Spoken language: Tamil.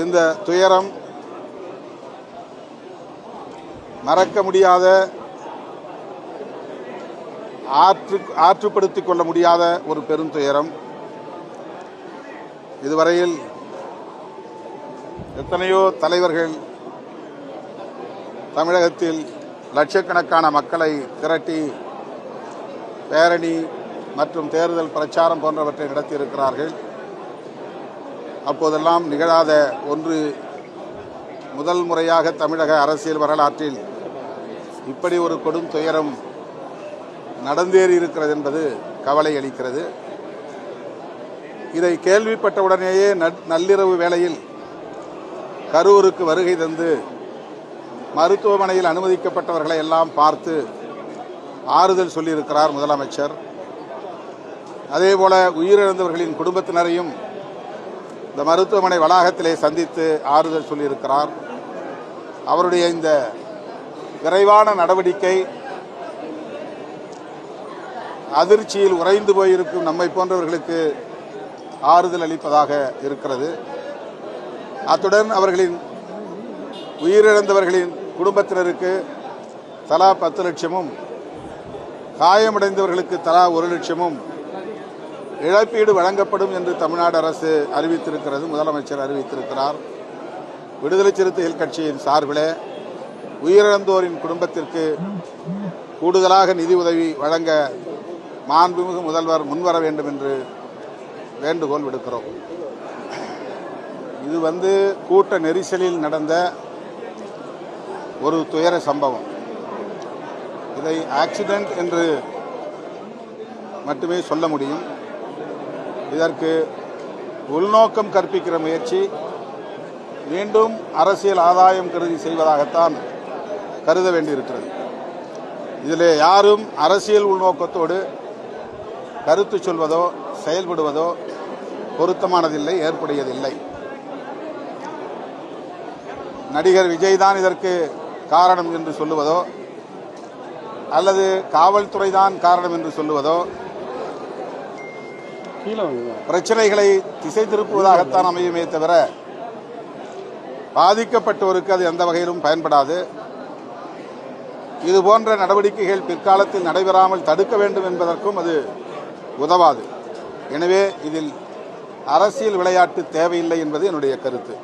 இந்த துயரம் மறக்க முடியாத ஆற்று ஆற்றுப்படுத்திக் கொள்ள முடியாத ஒரு பெருந்துயரம் இதுவரையில் எத்தனையோ தலைவர்கள் தமிழகத்தில் லட்சக்கணக்கான மக்களை திரட்டி பேரணி மற்றும் தேர்தல் பிரச்சாரம் போன்றவற்றை நடத்தியிருக்கிறார்கள். அப்போதெல்லாம் நிகழாத ஒன்று முதல் முறையாக தமிழக அரசியல் வரலாற்றில் இப்படி ஒரு கொடும் துயரம் நடந்தேறி இருக்கிறது என்பது கவலை அளிக்கிறது. இதை கேள்விப்பட்டவுடனேயே நட்- நள்ளிரவு வேளையில் கரூருக்கு வருகை தந்து மருத்துவமனையில் அனுமதிக்கப்பட்டவர்களை எல்லாம் பார்த்து ஆறுதல் சொல்லியிருக்கிறார் முதலமைச்சர். அதேபோல உயிரிழந்தவர்களின் குடும்பத்தினரையும் இந்த மருத்துவமனை வளாகத்திலே சந்தித்து ஆறுதல் சொல்லியிருக்கிறார். அவருடைய இந்த விரைவான நடவடிக்கை அதிர்ச்சியில் உறைந்து போயிருக்கும் நம்மை போன்றவர்களுக்கு ஆறுதல் அளிப்பதாக இருக்கிறது. அத்துடன் அவர்களின் உயிரிழந்தவர்களின் குடும்பத்தினருக்கு தலா பத்து லட்சமும் காயமடைந்தவர்களுக்கு தலா ஒரு லட்சமும் இழப்பீடு வழங்கப்படும் என்று தமிழ்நாடு அரசு அறிவித்திருக்கிறது. முதலமைச்சர் அறிவித்திருக்கிறார். விடுதலை சிறுத்தைகள் கட்சியின் சார்பிலே உயிரிழந்தோரின் குடும்பத்திற்கு கூடுதலாக நிதி உதவி வழங்க மாண்புமிகு முதல்வர் முன்வர வேண்டும் என்று வேண்டுகோள் விடுக்கிறோம். இது வந்து கூட்ட நெரிசலில் நடந்த ஒரு துயர சம்பவம். இதை ஆக்சிடென்ட் என்று மட்டுமே சொல்ல முடியும். இதற்கு உள்நோக்கம் கற்பிக்கிற முயற்சி மீண்டும் அரசியல் ஆதாயம் கருதி செய்வதாகத்தான் கருத வேண்டியிருக்கிறது. இதில் யாரும் அரசியல் உள்நோக்கத்தோடு கருத்து சொல்வதோ செயல்படுவதோ பொருத்தமானதில்லை ஏற்புடையதில்லை. நடிகர் விஜய் தான் இதற்கு காரணம் என்று சொல்லுவதோ அல்லது காவல்துறை தான் காரணம் என்று சொல்லுவதோ பிரச்சனைகளை திசை திருப்புவதாகத்தான் அமையுமே தவிர பாதிக்கப்பட்டோருக்கு அது எந்த வகையிலும் பயன்படாது. இது போன்ற நடவடிக்கைகள் பிற்காலத்தில் நடைபெறாமல் தடுக்க வேண்டும் என்பதற்கும் அது உதவாது. எனவே இதில் அரசியல் விளையாட்டு தேவையில்லை என்பது என்னுடைய கருத்து.